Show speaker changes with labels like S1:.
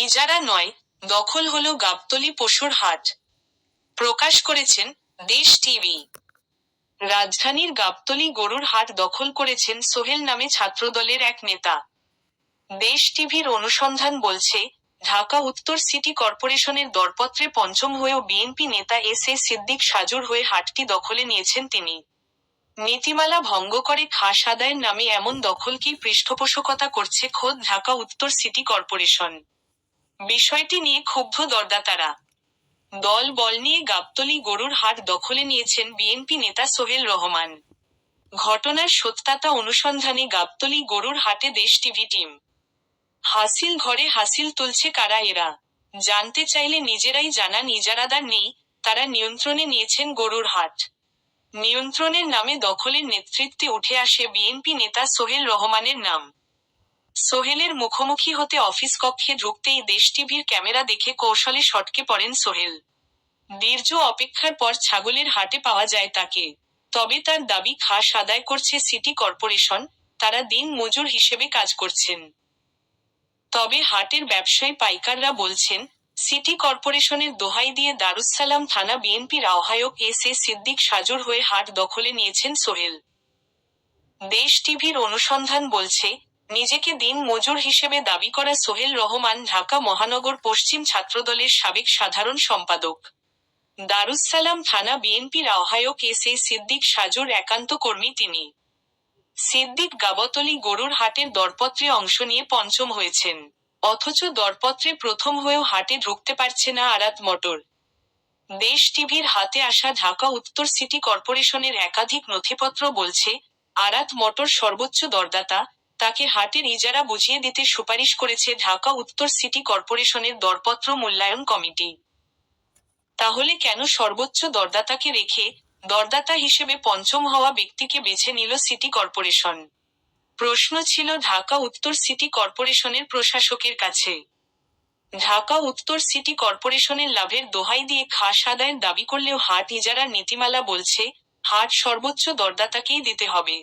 S1: ইজারা নয়, দখল হল গাবতলী পশুর হাট। প্রকাশ করেছেন দেশ টিভি। রাজধানীর গাবতলী গরুর হাট দখল করেছেন সোহেল নামে ছাত্রদলের এক নেতা। দেশ টিভির অনুসন্ধান বলছে, ঢাকা উত্তর সিটি কর্পোরেশনের দরপত্রে পঞ্চম হয়েও বিএনপি নেতা এস এ সিদ্দিক সাজুর হয়ে হাটটি দখলে নিয়েছেন তিনি। নীতিমালা ভঙ্গ করে খাস আদায়ের নামে এমন দখলকেই পৃষ্ঠপোষকতা করছে খোদ ঢাকা উত্তর সিটি কর্পোরেশন। বিষয়টি নিয়ে ক্ষুব্ধ দরদাতারা। দল বল নিয়ে গাবতলি গরুর হাট দখলে নিয়েছেন বিএনপি নেতা সোহেল রহমান। ঘটনার সত্যতা অনুসন্ধানে গাবতলি গরুর হাটে দেশ টিভি টিম। হাসিল ঘরে হাসিল তুলছে কারা এরা? জানতে চাইলে নিজেরাই জানান ইজারাদার নেই, তারা নিয়ন্ত্রণে নিয়েছেন গরুর হাট। নিয়ন্ত্রণের নামে দখলের নেতৃত্বে উঠে আসে বিএনপি নেতা সোহেল রহমানের নাম। সোহেলের মুখোমুখি হতে অফিস কক্ষে ঢুকতেই দেশ টিভির ক্যামেরা দেখে কৌশলে সটকে পড়েন সোহেল। দীর্ঘ অপেক্ষার পর ছাগলের হাটে পাওয়া যায় তাকে। তবে তার দাবি খাস আদায় করছে সিটি কর্পোরেশন, তারা দিন মজুর হিসেবে কাজ করছেন। তবে হাটের ব্যবসায়ী পাইকাররা বলছেন, সিটি কর্পোরেশনের দোহাই দিয়ে দারুসালাম থানা বিএনপির আহ্বায়ক এস এ সিদ্দিক সাজুর হয়ে হাট দখলে নিয়েছেন সোহেল। দেশ টিভির অনুসন্ধান বলছে নিজেকে দিন মজুর হিসেবে দাবি করা সোহেল রহমান ঢাকা মহানগর পশ্চিম ছাত্রদলের সাবেক সাধারণ সম্পাদক। দারুসালাম থানা বিএনপির আহ্বায়ক এস এ সিদ্দিক সাজুর একান্ত কর্মী তিনি। সিদ্দিক গাবতলী গরুর হাটের দরপত্রে অংশ নিয়ে পঞ্চম হয়েছেন। অথচ দরপত্রে প্রথম হয়েও হাটে ঢুকতে পারছে না আরাত মটর। দেশ টিভির হাতে আসা ঢাকা উত্তর সিটি কর্পোরেশনের একাধিক নথিপত্র বলছে, আরাত মোটর সর্বোচ্চ দরদাতা তাকে হাটের ইজারা বুঝিয়ে দিতে সুপারিশ করেছে ঢাকা উত্তর সিটি কর্পোরেশনের দরপত্র মূল্যায়ন কমিটি। তাহলে কেন সর্বোচ্চ দরদাতাকে রেখে দরদাতা হিসেবে পঞ্চম হওয়া ব্যক্তিকে বেছে নিল সিটি কর্পোরেশন? প্রশ্ন ছিল ঢাকা উত্তর সিটি কর্পোরেশনের প্রশাসকের কাছে। ঢাকা উত্তর সিটি কর্পোরেশনের লাভের দোহাই দিয়ে খাস আদায়ের দাবি করলেও হাট ইজারার নীতিমালা বলছে, হাট সর্বোচ্চ দরদাতাকেই দিতে হবে।